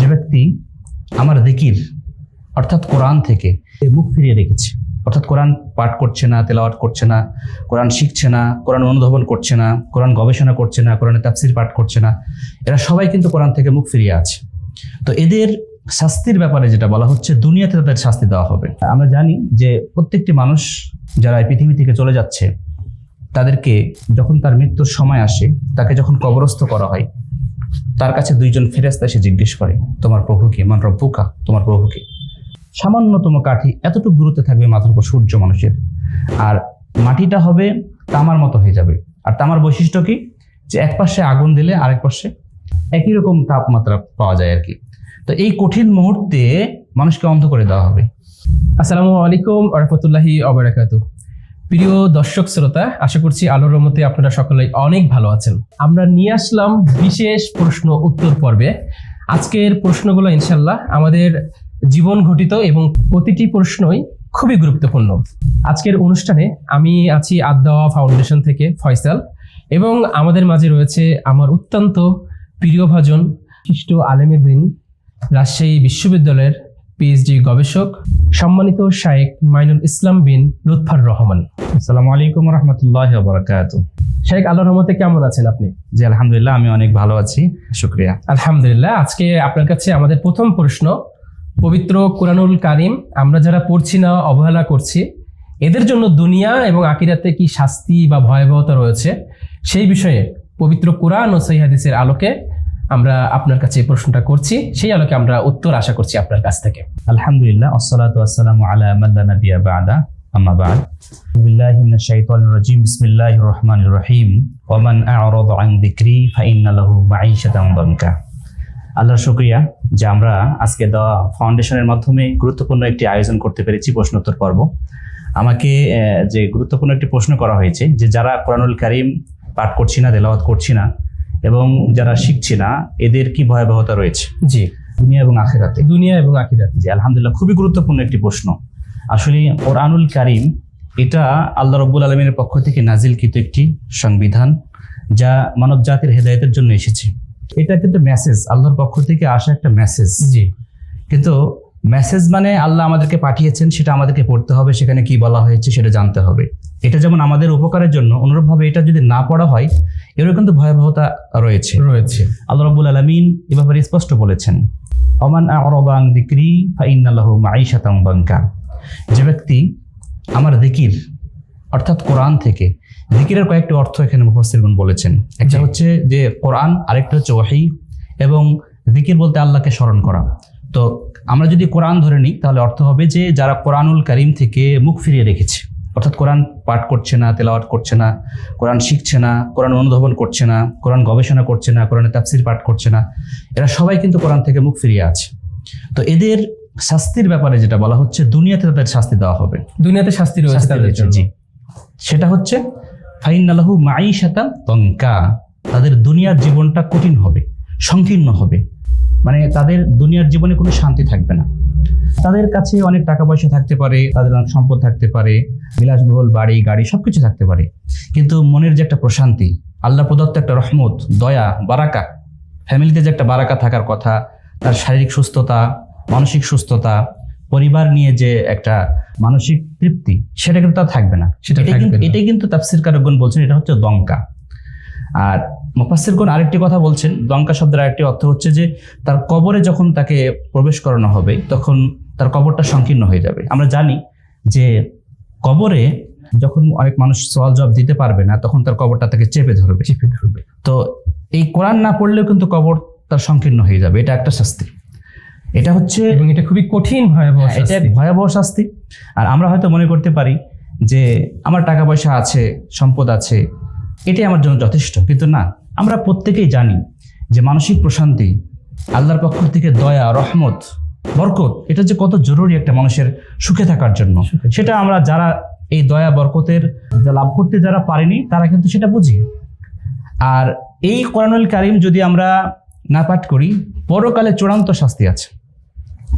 যে ব্যক্তি আমার দিকির, অর্থাৎ কোরআন থেকে মুখ ফিরিয়ে রেখেছে। অর্থাৎ কোরআন পাঠ করছে না, তেলাওয়াত করছে না, কোরআন শিখছে না, কোরআন অনুধাবন করছে না, কোরআন গবেষণা করছে না কোরআনের তাফসির পাঠ করছে না, এরা সবাই কিন্তু কোরআন থেকে মুখ ফিরিয়ে আছে। তো এদের শাস্তির ব্যাপারে যেটা বলা হচ্ছে, দুনিয়াতে তাদের শাস্তি দেওয়া হবে। আমরা জানি যে প্রত্যেকটি মানুষ যারা এই পৃথিবী থেকে চলে যাচ্ছে, তাদেরকে যখন তার মৃত্যুর সময় আসে, তাকে যখন কবরস্থ করা হয় তার কাছে দুইজন ফেরেস্তা এসে জিজ্ঞেস করে, তোমার প্রভুকে মান রব্বুকা, তোমার প্রভুকে সামান্যতম কাঠি এতটুকু দূরত্বে থাকবে মাথার উপর সূর্য মানুষের। আর মাটিটা হবে তামার মতো হয়ে যাবে। আর তামার বৈশিষ্ট্য কি? যে এক পাশে আগুন দিলে আরেক পাশে একই রকম তাপমাত্রা পাওয়া যায় আর কি। তো এই কঠিন মুহূর্তে মানুষকে অন্ধ করে দেওয়া হবে। আসসালামু আলাইকুম রহমতুল্লাহি অবরাকাত প্রিয় দর্শক শ্রোতা, আশা করছি আলোর রহমতে আপনারা সকলেই অনেক ভালো আছেন। আমরা নিয়ে আসলাম বিশেষ প্রশ্ন উত্তর পর্বে। আজকের প্রশ্নগুলো ইনশাল্লাহ আমাদের জীবন ঘটিত এবং প্রতিটি প্রশ্নই খুবই গুরুত্বপূর্ণ। আজকের অনুষ্ঠানে আমি আছি আদাওয়া ফাউন্ডেশন থেকে ফয়সাল এবং আমাদের মাঝে রয়েছে আমার অত্যন্ত প্রিয়ভাজন বিশিষ্ট আলেমের দিন রাজশাহী বিশ্ববিদ্যালয়ের পিএইচডি গবেষক সম্মানিত শায়েক মাইনুল ইসলাম বিন লুৎফার রহমান। আসসালামু আলাইকুম রহমতুল্লাহ বরাকাত শায়েক আল্লাহর রহমতে কেমন আছেন আপনি? জি আলহামদুলিল্লাহ আমি অনেক ভালো আছি শুক্রিয়া। আলহামদুলিল্লাহ আজকে আপনার কাছে আমাদের প্রথম প্রশ্ন পবিত্র কোরআনুল কারিম আমরা যারা পড়ছি না অবহেলা করছি এদের জন্য দুনিয়া এবং আকিরাতে কি শাস্তি বা ভয়াবহতা রয়েছে? সেই বিষয়ে পবিত্র কোরআন ও সহি হাদিসের আলোকে আমরা আপনার কাছে এই প্রশ্নটা করছি। সেই আলোকে আমরা উত্তর আশা করছি আপনার কাছ থেকে। আলহামদুলিল্লাহ, আসসালাতু ওয়াসসালামু আলা মান লা নাবিয়্যা বা'দা। আম্মা বা'দ। বিল্লাহি মিনাশ শাইতানির বিসমিল্লাহির রহমানির রহিম। ওয়া মান আ'রাদা আন যিকরি ফাইন্না লাহু মাঈশাতান দানকা আল্লাহর শুকরিয়া যে আমরা আজকে দেওয়া ফাউন্ডেশনের মাধ্যমে গুরুত্বপূর্ণ একটি আয়োজন করতে পেরেছি প্রশ্নোত্তর পর্ব। আমাকে যে গুরুত্বপূর্ণ একটি প্রশ্ন করা হয়েছে যে যারা কোরআনুল কারিম পাঠ করছি না, তেলাওয়াত করছি না এবং যারা শিখছে না এদের কি ভয়াবহতা রয়েছে? জি। দুনিয়া এবং আখেরাতে। দুনিয়া এবং আকিরাতে জি আলহামদুলিল্লাহ খুবই গুরুত্বপূর্ণ একটি প্রশ্ন। আসলে কোরআনুল কারিম এটা আল্লাহ রব্বুল আলমীর পক্ষ থেকে নাজিলকৃত একটি সংবিধান যা মানব জাতির হেদায়তের জন্য এসেছে। এটা কিন্তু মেসেজ আল্লাহর পক্ষ থেকে আসা একটা মেসেজ জি। কিন্তু মেসেজ মানে আল্লাহ আমাদেরকে পাঠিয়েছেন সেটা আমাদেরকে পড়তে হবে সেখানে কি বলা হয়েছে সেটা জানতে হবে। এটা যেমন আমাদের উপকারের জন্য অনুরূপভাবে এটা যদি না পড়া হয় এরও কিন্তু ভয়াবহতা রয়েছে। রয়েছে। আল্লাহ রব্বুল আলমিন এ ব্যাপারে স্পষ্ট বলেছেন অমান আরবাং দিক্রি ফাইনাল্লাহ মাঈশাতাম বাঙ্কা যে ব্যক্তি আমার দিকির অর্থাৎ কোরআন থেকে দিকিরের কয়েকটি অর্থ এখানে মুফাসসিরগণ বলেছেন। একটা হচ্ছে যে কোরআন আরেকটা হচ্ছে ওয়াহি এবং দিকির বলতে আল্লাহকে স্মরণ করা। তো আমরা যদি কোরআন ধরে নিই তাহলে অর্থ হবে যে যারা কোরআনুল কারিম থেকে মুখ ফিরিয়ে রেখেছে। অর্থাৎ কোরআন পাঠ করছে না তেলাওয়াত করছে না কোরআন শিখছে না কোরআন অনুধাবন করছে না কোরআন গবেষণা করছে না কোরআনের তাফসির পাঠ করছে না এরা সবাই কিন্তু কোরআন থেকে মুখ ফিরিয়ে আছে। তো এদের শাস্তির ব্যাপারে যেটা বলা হচ্ছে দুনিয়াতে তাদের শাস্তি দেওয়া হবে। দুনিয়াতে শাস্তি রয়েছে তাদের জি। সেটা হচ্ছে ফাইন আলাহু মাই শাতাম তঙ্কা তাদের দুনিয়ার জীবনটা কঠিন হবে সংকীর্ণ হবে। মানে তাদের দুনিয়ার জীবনে কোনো শান্তি থাকবে না। তাদের কাছে অনেক টাকা পয়সা থাকতে পারে তাদের অনেক সম্পদ থাকতে পারে বিলাসবহুল বাড়ি গাড়ি সবকিছু থাকতে পারে। কিন্তু মনের যে একটা প্রশান্তি আল্লাহ প্রদত্ত একটা রহমত দয়া বারাকা ফ্যামিলিতে যে একটা বারাকা থাকার কথা তার শারীরিক সুস্থতা মানসিক সুস্থতা পরিবার নিয়ে যে একটা মানসিক তৃপ্তি সেটা কিন্তু তার থাকবে না। সেটা এটাই কিন্তু না। এটাই কিন্তু তাফসির কারকগণ বলছেন এটা হচ্ছে দঙ্কা। আর মুফাসসিরগণ আরেকটি কথা বলছেন। দঙ্কা শব্দের আরেকটি অর্থ হচ্ছে যে তার কবরে যখন তাকে প্রবেশ করানো হবে তখন তার কবরটা সংকীর্ণ হয়ে যাবে। আমরা জানি যে কবরে যখন অনেক মানুষ সওয়াল জবাব দিতে পারবে না তখন তার কবরটা তাকে চেপে ধরবে। চেপে ধরবে। তো এই কোরআন না পড়লেও কিন্তু কবর তার সংকীর্ণ হয়ে যাবে। এটা একটা শাস্তি। এটা হচ্ছে এবং এটা খুবই কঠিন ভয়াবহ হ্যাঁ, এটা ভয়াবহ শাস্তি। আর আমরা হয়তো মনে করতে পারি যে আমার টাকা পয়সা আছে সম্পদ আছে এটাই আমার জন্য যথেষ্ট। কিন্তু না আমরা প্রত্যেকেই জানি যে মানসিক প্রশান্তি আল্লাহর পক্ষ থেকে দয়া রহমত বরকত এটা যে কত জরুরি একটা মানুষের সুখে থাকার জন্য। সেটা আমরা যারা এই দয়া বরকতের যা লাভ করতে যারা পারেনি তারা কিন্তু সেটা বুঝি। আর এই কোরআনুল কারিম যদি আমরা না পাঠ করি পরকালে চূড়ান্ত শাস্তি আছে।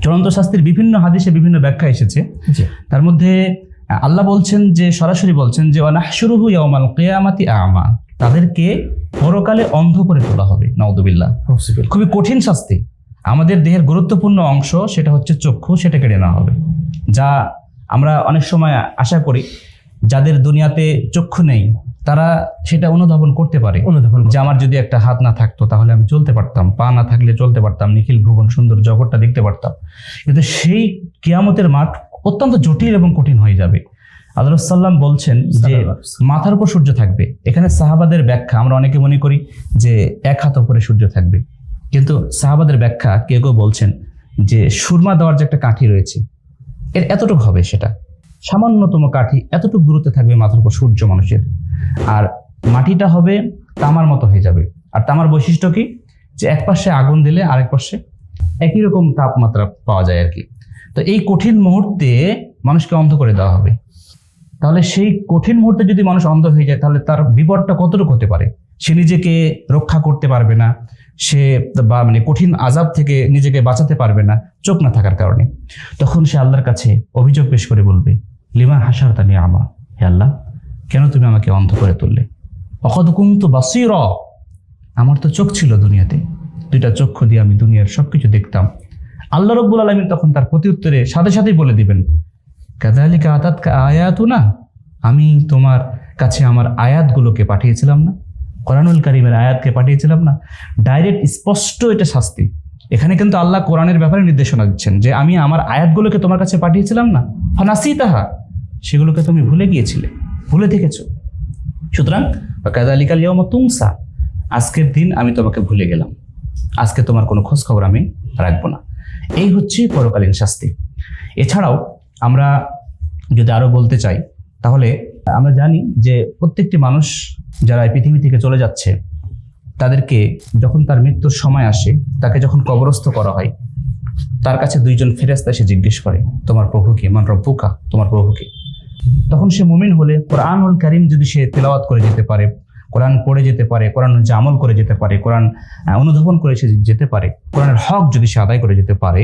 চূড়ান্ত শাস্তির বিভিন্ন হাদিসে বিভিন্ন ব্যাখ্যা এসেছে। তার মধ্যে আল্লাহ বলছেন যে সরাসরি বলছেন যে অনাহশুরুহু ইয়াউমাল কিয়ামাতি আমা। তাদেরকে পরকালে অন্ধ করে তোলা হবে নাউদুবিল্লাহ খুবই কঠিন শাস্তি। আমাদের দেহের গুরুত্বপূর্ণ অংশ সেটা হচ্ছে চক্ষু সেটা কেড়ে নেওয়া হবে। যা আমরা অনেক সময় আশা করি যাদের দুনিয়াতে চক্ষু নেই তারা সেটা অনুধাবন করতে পারে। অনুধাবন যে আমার যদি একটা হাত না থাকতো তাহলে আমি চলতে পারতাম পা না থাকলে চলতে পারতাম নিখিল ভুবন সুন্দর জগৎটা দেখতে পারতাম। কিন্তু সেই কিয়ামতের মাঠ অত্যন্ত জটিল এবং কঠিন হয়ে যাবে। আল্লাহ সাল্লাম বলছেন যে মাথার উপর সূর্য থাকবে। এখানে সাহাবাদের ব্যাখ্যা আমরা অনেকে মনে করি যে এক হাত উপরে সূর্য থাকবে। কিন্তু সাহাবাদের ব্যাখ্যা কেউ কেউ বলছেন যে সুরমা দেওয়ার যে একটা কাঠি রয়েছে এর এতটুকু হবে সেটা। সামান্যতম কাঠি এতটুকু দূরত্বে থাকবে মাথার উপর সূর্য মানুষের। আর মাটিটা হবে তামার মতো হয়ে যাবে। আর তামার বৈশিষ্ট্য কি? যে এক পাশে আগুন দিলে আরেক পাশে একই রকম তাপমাত্রা পাওয়া যায় আর কি। তো এই কঠিন মুহূর্তে মানুষকে অন্ধ করে দেওয়া হবে। তাহলে সেই কঠিন মুহূর্তে যদি মানুষ অন্ধ হয়ে যায়, তাহলে তার বিপদটা কতটুকু হতে পারে? সে নিজেকে রক্ষা করতে পারবে না, সে বা মানে কঠিন আজাব থেকে নিজেকে বাঁচাতে পারবে না, চোখ না থাকার কারণে। তখন সে আল্লাহর কাছে অভিযোগ পেশ করে বলবে, লিমা হাসার তানি আমা হে আল্লাহ, কেন তুমি আমাকে অন্ধ করে তুললে? অকদ কুন্তু র আমার তো চোখ ছিল দুনিয়াতে, দুইটা চক্ষু দিয়ে আমি দুনিয়ার সবকিছু দেখতাম। আল্লাহ রব্বুল আলমিন তখন তার প্রতি উত্তরে সাথে সাথেই বলে দিবেন কাদালিকা আতাত আয়াতু না আমি তোমার কাছে আমার আয়াতগুলোকে পাঠিয়েছিলাম না। কোরআনুল কারিমের আয়াতকে পাঠিয়েছিলাম না। ডাইরেক্ট স্পষ্ট এটা শাস্তি। এখানে কিন্তু আল্লাহ কোরআনের ব্যাপারে নির্দেশনা দিচ্ছেন যে আমি আমার আয়াতগুলোকে তোমার কাছে পাঠিয়েছিলাম না। ফানাসি তাহা সেগুলোকে তুমি ভুলে গিয়েছিলে। ভুলে থেকেছো। সুতরাং কাদালিকাল ইয়ম তুমসা আজকের দিন আমি তোমাকে ভুলে গেলাম। আজকে তোমার কোনো খোঁজ খবর আমি রাখব না। এই হচ্ছে পরকালীন শাস্তি। এছাড়াও আমরা যদি আরও বলতে চাই, তাহলে আমরা জানি যে প্রত্যেকটি মানুষ যারা এই পৃথিবী থেকে চলে যাচ্ছে, তাদেরকে যখন তার মৃত্যুর সময় আসে, তাকে যখন কবরস্থ করা হয়, তার কাছে দুইজন ফেরেস্তা এসে জিজ্ঞেস করে, তোমার প্রভুকে মান রব্বুকা? তোমার প্রভুকে তখন সে মুমিন হলে কোরআনুল কারিম যদি সে তেলাওয়াত করে যেতে পারে, কোরআন পড়ে যেতে পারে, কোরআন যে আমল করে যেতে পারে, কোরআন অনুধাবন করে সে যেতে পারে, কোরআনের হক যদি সে আদায় করে যেতে পারে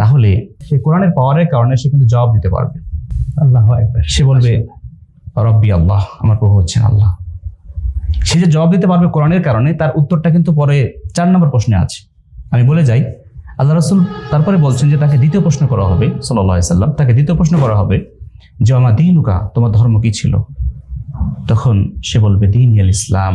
তাহলে সে কোরআনের পাওয়ারের কারণে সে কিন্তু জবাব দিতে পারবে। আল্লাহ সে বলবে রব্বি আল্লাহ আমার প্রভু হচ্ছেন আল্লাহ। সে যে জবাব দিতে পারবে কোরআনের কারণে তার উত্তরটা কিন্তু পরে চার নম্বর প্রশ্নে আছে। আমি বলে যাই আল্লাহ রসুল তারপরে বলছেন যে তাকে দ্বিতীয় প্রশ্ন করা হবে সাল্লাহ সাল্লাম তাকে দ্বিতীয় প্রশ্ন করা হবে যে আমার দিনুকা? তোমার ধর্ম কি ছিল? তখন সে বলবে দিন ইয়াল ইসলাম।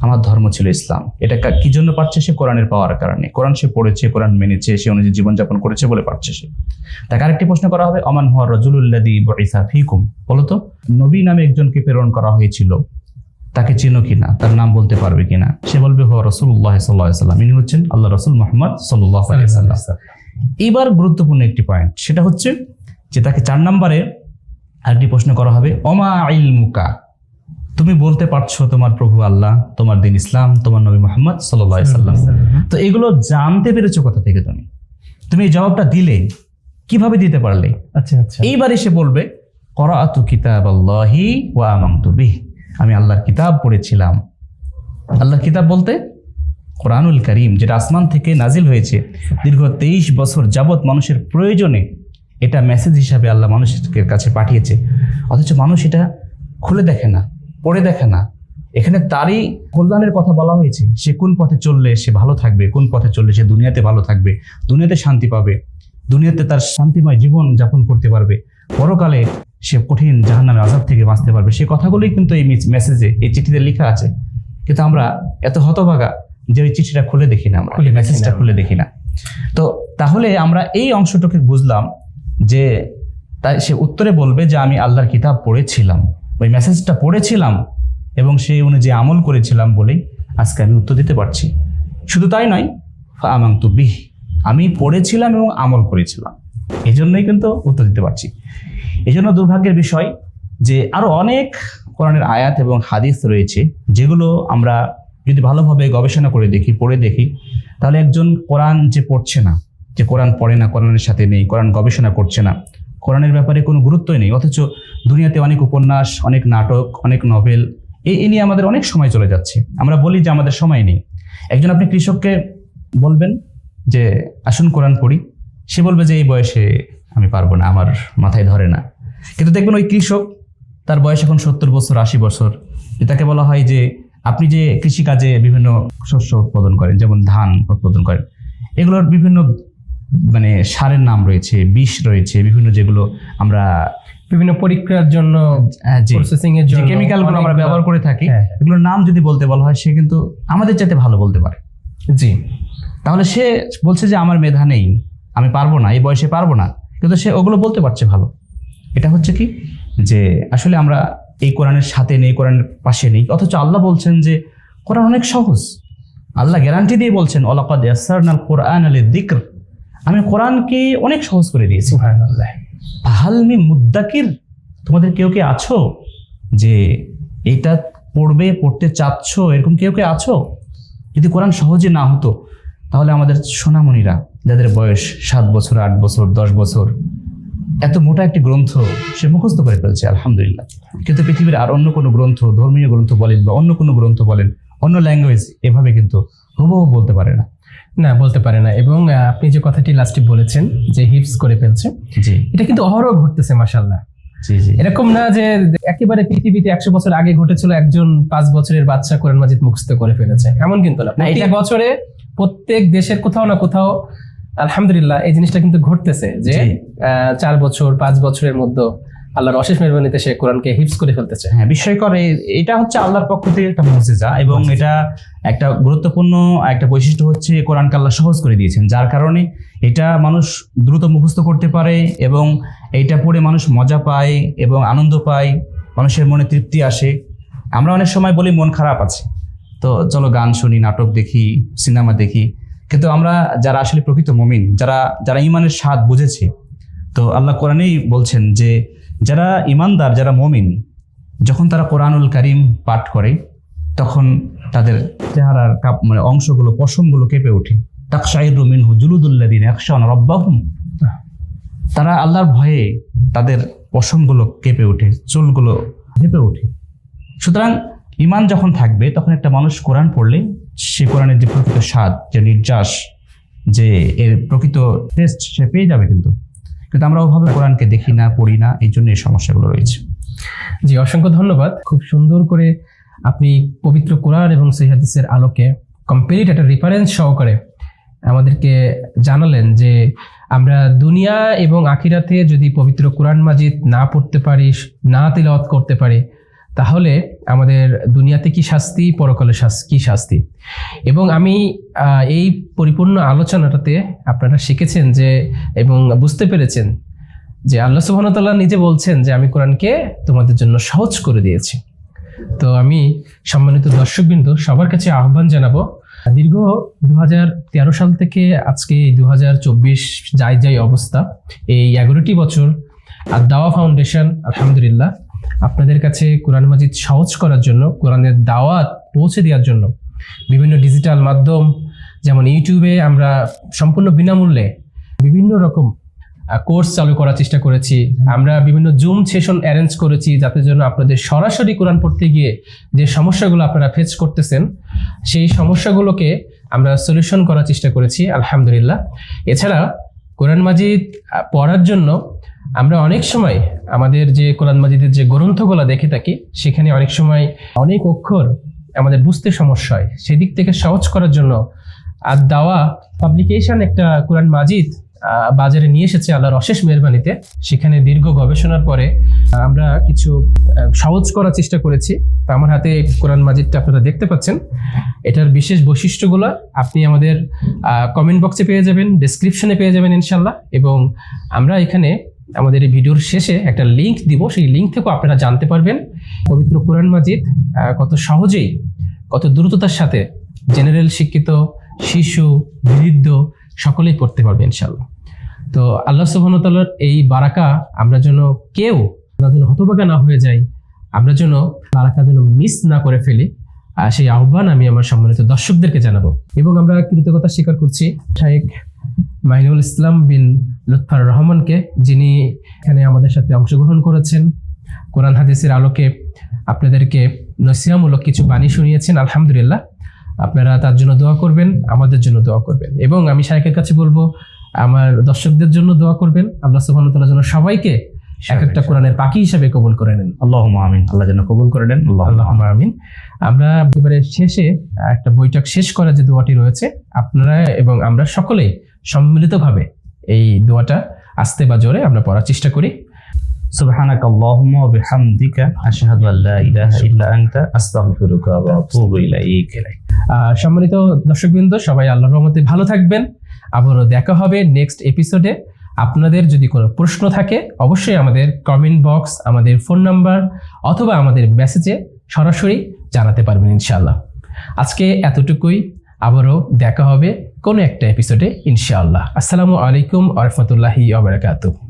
আমার ধর্ম ছিল ইসলাম। এটা কা- জন্য পারছে সে কোরআনের পাওয়ার কারণে? কোরআন সে পড়েছে কোরআন মেনেছে সে অনুযায়ী জীবনযাপন করেছে বলে পারছে সে। তাকে আরেকটি প্রশ্ন করা হবে অমান হুয়া রজুল্লাদি বইসা ফিকুম? বলতো নবী নামে একজনকে প্রেরণ করা হয়েছিল। তাকে চেনো কিনা? তার নাম বলতে পারবে কিনা? সে বলবে হুয়া রসুল্লাহ সাল্লাহ সাল্লাম। ইনি হচ্ছেন আল্লাহ রসুল মোহাম্মদ সাল্লাহ সাল্লাম। এবার গুরুত্বপূর্ণ একটি পয়েন্ট সেটা হচ্ছে যে তাকে চার নম্বরে আরেকটি প্রশ্ন করা হবে অমা আইল মুকা তুমি বলতে পারছ তোমার প্রভু আল্লাহ তোমার দিন ইসলাম তোমার নবী মোহাম্মদ সাল্লাহ সাল্লাম। তো এগুলো জানতে পেরেছ কোথা থেকে তুমি? তুমি এই জবাবটা দিলে কীভাবে দিতে পারলে? আচ্ছা আচ্ছা। এইবার এসে বলবে করাতু কিতাব আল্লাহি ওয়া আমানতু বিহ। আমি আল্লাহর কিতাব পড়েছিলাম। আল্লাহর কিতাব বলতে কোরআনুল করিম যেটা আসমান থেকে নাজিল হয়েছে। দীর্ঘ তেইশ বছর যাবৎ মানুষের প্রয়োজনে এটা মেসেজ হিসাবে আল্লাহ মানুষের কাছে পাঠিয়েছে। অথচ মানুষ এটা খুলে দেখে না। পড়ে দেখে না। এখানে তারই কল্যাণের কথা বলা হয়েছে সে কোন পথে চললে সে ভালো থাকবে কোন পথে চললে সে দুনিয়াতে ভালো থাকবে দুনিয়াতে শান্তি পাবে দুনিয়াতে তার শান্তিময় জীবন যাপন করতে পারবে পরকালে সে কঠিন জাহান্নামের আজাদ থেকে বাঁচতে পারবে। সে কথাগুলোই কিন্তু এই মেসেজে এই চিঠিতে লেখা আছে। কিন্তু আমরা এত হতভাগা যে ওই চিঠিটা খুলে দেখি না আমরা মেসেজটা খুলে দেখি না। তো তাহলে আমরা এই অংশটুকু বুঝলাম যে তাই সে উত্তরে বলবে যে আমি আল্লাহর কিতাব পড়েছিলাম। ওই মেসেজটা পড়েছিলাম এবং সেই অনুযায়ী আমল করেছিলাম বলেই আজকে আমি উত্তর দিতে পারছি। শুধু তাই নয় আমাং তু বিহ, আমি পড়েছিলাম এবং আমল করেছিলাম। এই জন্যই কিন্তু উত্তর দিতে পারছি। এই জন্য দুর্ভাগ্যের বিষয় যে আরও অনেক কোরআনের আয়াত এবং হাদিস রয়েছে, যেগুলো আমরা যদি ভালোভাবে গবেষণা করে দেখি, পড়ে দেখি, তাহলে একজন কোরআন যে পড়ছে না, যে কোরআন পড়ে না, কোরআনের সাথে নেই, কোরআন গবেষণা করছে না কোরআনের ব্যাপারে কোনো গুরুত্বই নেই, অথচ দুনিয়াতে অনেক উপন্যাস, অনেক নাটক, অনেক নভেল এই নিয়ে আমাদের অনেক সময় চলে যাচ্ছে। আমরা বলি যে আমাদের সময় নেই। একজন আপনি কৃষককে বলবেন যে, আসুন কোরআন পড়ি। সে বলবে যে, এই বয়সে আমি পারব না, আমার মাথায় ধরে না। কিন্তু দেখবেন ওই কৃষক, তার বয়স এখন সত্তর বছর, আশি বছর। তাকে বলা হয় যে, আপনি যে কৃষিকাজে বিভিন্ন শস্য উৎপাদন করেন, যেমন ধান উৎপাদন করেন, এগুলোর বিভিন্ন মানে সারের নাম রয়েছে বিষ রয়েছে বিভিন্ন যেগুলো আমরা বিভিন্ন পরীক্ষার জন্য প্রসেসিং এর জন্য কেমিক্যালগুলো আমরা ব্যবহার করে থাকি হ্যাঁ, এগুলোর নাম যদি বলতে বলা হয় সে কিন্তু আমাদের চাইতে ভালো বলতে পারে। জি। তাহলে সে বলছে যে আমার মেধা নেই আমি পারব না এই বয়সে পারব না। কিন্তু সে ওগুলো বলতে পারছে ভালো। এটা হচ্ছে কি? যে আসলে আমরা এই কোরআনের সাথে নেই কোরআনের পাশে নেই অথচ আল্লাহ বলছেন যে কোরআন অনেক সহজ। আল্লাহ গ্যারান্টি দিয়ে বলছেন অলাকাদ ইয়াসারনাল কোরআন আলী দিক্র। আমি কোরআনকে অনেক সহজ করে দিয়েছি। হালমি মুদ্দাকির তোমাদের কেউ কে আছো? যে এটা পড়বে পড়তে চাচ্ছ এরকম কেউ কে আছো? যদি কোরআন সহজে না হতো তাহলে আমাদের সোনামণিরা যাদের বয়স সাত বছর আট বছর দশ বছর এত মোটা একটি গ্রন্থ সে মুখস্থ করে ফেলছে আলহামদুলিল্লাহ। কিন্তু পৃথিবীর আর অন্য কোনো গ্রন্থ ধর্মীয় গ্রন্থ বলেন বা অন্য কোনো গ্রন্থ বলেন অন্য ল্যাঙ্গুয়েজ এভাবে কিন্তু হুবহু বলতে পারে না। না বলতে পারে না। এবং আপনি যে কথাটি লাস্টে বলেছেন যে হিপস করে ফেলছে জি। এটা কিন্তু অহরহ ঘটতেছে মাসাল্লাহ এরকম না যে একেবারে পৃথিবীতে একশো বছর আগে ঘটেছিল একজন পাঁচ বছরের বাচ্চা কোরআন মাজিদ মুখস্থ করে ফেলেছে। এমন কিন্তু না। এটা- বছরে প্রত্যেক দেশের কোথাও না কোথাও আলহামদুলিল্লাহ এই জিনিসটা কিন্তু ঘটতেছে যে আহ, চার বছর পাঁচ বছরের মধ্যে আল্লাহর অশেষ মেহরবানিতে সে কোরআনকে হিপস করে ফেলতেছে। হ্যাঁ বিস্ময়কর এটা হচ্ছে আল্লাহর পক্ষ থেকে একটা মজেজা এবং এটা একটা গুরুত্বপূর্ণ একটা বৈশিষ্ট্য হচ্ছে কোরআনকে আল্লাহ সহজ করে দিয়েছেন যার কারণে এটা মানুষ দ্রুত মুখস্থ করতে পারে এবং এইটা পড়ে মানুষ মজা পায় এবং আনন্দ পায় মানুষের মনে তৃপ্তি আসে। আমরা অনেক সময় বলি মন খারাপ আছে। তো চলো গান শুনি নাটক দেখি সিনেমা দেখি। কিন্তু আমরা যারা আসলে প্রকৃত মমিন যারা যারা ইমানের স্বাদ বুঝেছে তো আল্লাহ কোরআনেই বলছেন যে যারা ইমানদার, যারা মমিন, যখন তারা কোরআনুল কারিম পাঠ করে, তখন তাদের চেহারার কাপ মানে অংশগুলো, পশমগুলো কেঁপে ওঠে। তাকশাইরু মিনহু জুলুদুল্লাদিন একশন রব্বাহুম। তারা আল্লাহর ভয়ে তাদের পশমগুলো কেঁপে ওঠে, চুলগুলো কেঁপে ওঠে। সুতরাং ইমান যখন থাকবে, তখন একটা মানুষ কোরআন পড়লে, সে কোরআনের যে প্রকৃত স্বাদ, যে নির্যাস, যে এর প্রকৃত টেস্ট সে পেয়ে যাবে কিন্তু। কিন্তু আমরা ওভাবে কোরআনকে দেখি না, পড়ি না, এই জন্য এই সমস্যাগুলো রয়েছে। জি, অসংখ্য ধন্যবাদ। খুব সুন্দর করে আপনি পবিত্র কোরআন এবং হাদিসের আলোকে কমপ্লিট একটা রেফারেন্স সহকারে আমাদেরকে জানালেন যে আমরা দুনিয়া এবং আখিরাতে যদি পবিত্র কোরআন মাজিদ না পড়তে পারি, না তিলওয়াত করতে পারি তাহলে আমাদের দুনিয়াতে কি শাস্তি, পরকালে কি শাস্তি? এবং আমি এই পরিপূর্ণ আলোচনাটাতে আপনারা শিখেছেন যে, এবং বুঝতে পেরেছেন যে আল্লাহ সুবহানাহু নিজে বলছেন যে আমি কোরআনকে তোমাদের জন্য সহজ করে দিয়েছি। তো আমি সম্মানিত দর্শকবৃন্দ, সবার কাছে আহ্বান জানাব, দীর্ঘ দু তেরো সাল থেকে আজকে দু হাজার চব্বিশ যাই যাই অবস্থা, এই এগারোটি বছর, আর দাওয়া ফাউন্ডেশন, আলহামদুলিল্লাহ আপনাদের কাছে কোরআন মাজিদ সহজ করার জন্য, কোরআনের দাওয়াত পৌঁছে দেওয়ার জন্য বিভিন্ন ডিজিটাল মাধ্যম, যেমন ইউটিউবে আমরা সম্পূর্ণ বিনামূল্যে বিভিন্ন রকম কোর্স চালু করার চেষ্টা করেছি। আমরা বিভিন্ন জুম সেশন অ্যারেঞ্জ করেছি যাতে জন্য আপনাদের সরাসরি কোরআন পড়তে গিয়ে যে সমস্যাগুলো আপনারা ফেস করতেছেন, সেই সমস্যাগুলোকে আমরা সলিউশন করার চেষ্টা করেছি, আলহামদুলিল্লাহ। এছাড়া কোরআন মাজিদ পড়ার জন্য আমরা অনেক সময় আমাদের যে কোরআন মাজিদের যে গ্রন্থগুলো দেখে থাকি, সেখানে অনেক সময় অনেক অক্ষর আমাদের বুঝতে সমস্যা হয়। সেদিক থেকে সহজ করার জন্য আর দাওয়া পাবলিকেশন একটা কোরআন মাজিদ বাজারে নিয়ে এসেছে আল্লাহর অশেষ মেহরবানিতে। সেখানে দীর্ঘ গবেষণার পরে আমরা কিছু সহজ করার চেষ্টা করেছি। তো আমার হাতে কোরআন মাজিদটা আপনারা দেখতে পাচ্ছেন। এটার বিশেষ বৈশিষ্ট্যগুলো আপনি আমাদের কমেন্ট বক্সে পেয়ে যাবেন ডেসক্রিপশনে পেয়ে যাবেন ইনশাল্লাহ এবং আমরা এখানে আমাদের এই ভিডিওর শেষে একটা লিংক দিব। সেই লিঙ্ক থেকেও আপনারা জানতে পারবেন পবিত্র কোরআন মাজিদ কত সহজেই, কত দ্রুততার সাথে জেনারেল শিক্ষিত, শিশু, বৃদ্ধ সকলেই পড়তে পারবে ইনশাল্লাহ তো আল্লাহ সুবাহতাল্লার এই বারাকা, আমরা যেন কেউ আমরা যেন হতবাগা না হয়ে যাই, আমরা যেন বারাকা যেন মিস না করে ফেলি আর সেই আহ্বান আমি আমার সম্মানিত দর্শকদেরকে জানাব। এবং আমরা কৃতজ্ঞতা স্বীকার করছি শাহেক মাইনুল ইসলাম বিন লুৎফার রহমানকে যিনি এখানে আমাদের সাথে অংশগ্রহণ করেছেন। কোরআন হাদিসের আলোকে আপনাদেরকে নসিয়ামূলক কিছু বাণী শুনিয়েছেন আলহামদুলিল্লাহ। আপনারা তার জন্য দোয়া করবেন আমাদের জন্য দোয়া করবেন। এবং আমি শাহেকের কাছে বলব আমার দর্শকদের জন্য দোয়া করবেন। আল্লাহ ওয়া তাআলা সবাইকে এক একটা কোরআনের পাখি হিসেবে কবুল করে নেন। আল্লাহ আমিন আল্লাহ যেন কবুল করে আল্লাহ আল্লাহ আমিন। আমরা এবারে শেষে একটা বৈঠক শেষ করার যে দোয়াটি রয়েছে আপনারা এবং আমরা সকলেই সম্মিলিতভাবে এই দোয়াটা আস্তে বা জোরে আমরা পড়ার চেষ্টা করি سبحانك اللهم وبحمدك أشهد أن لا إله إلا أنت أستغفرك وأتوب إليك আহ, সম্মানিত দর্শকবৃন্দ সবাই আল্লাহর রহমতে ভালো থাকবেন আবারও দেখা হবে নেক্সট এপিসোডে আপনাদের যদি কোনো প্রশ্ন থাকে অবশ্যই আমাদের কমেন্ট বক্স আমাদের ফোন নাম্বার অথবা আমাদের মেসেজে সরাসরি জানাতে পারবেন ইনশাআল্লাহ আজকে এতটুকুই আবারও দেখা হবে কোনো একটা এপিসোডে ইনশাআল্লাহ। আসসালামু আলাইকুম আরহামতুল্লাহি রহমতুল্লাহি আবরাকাতু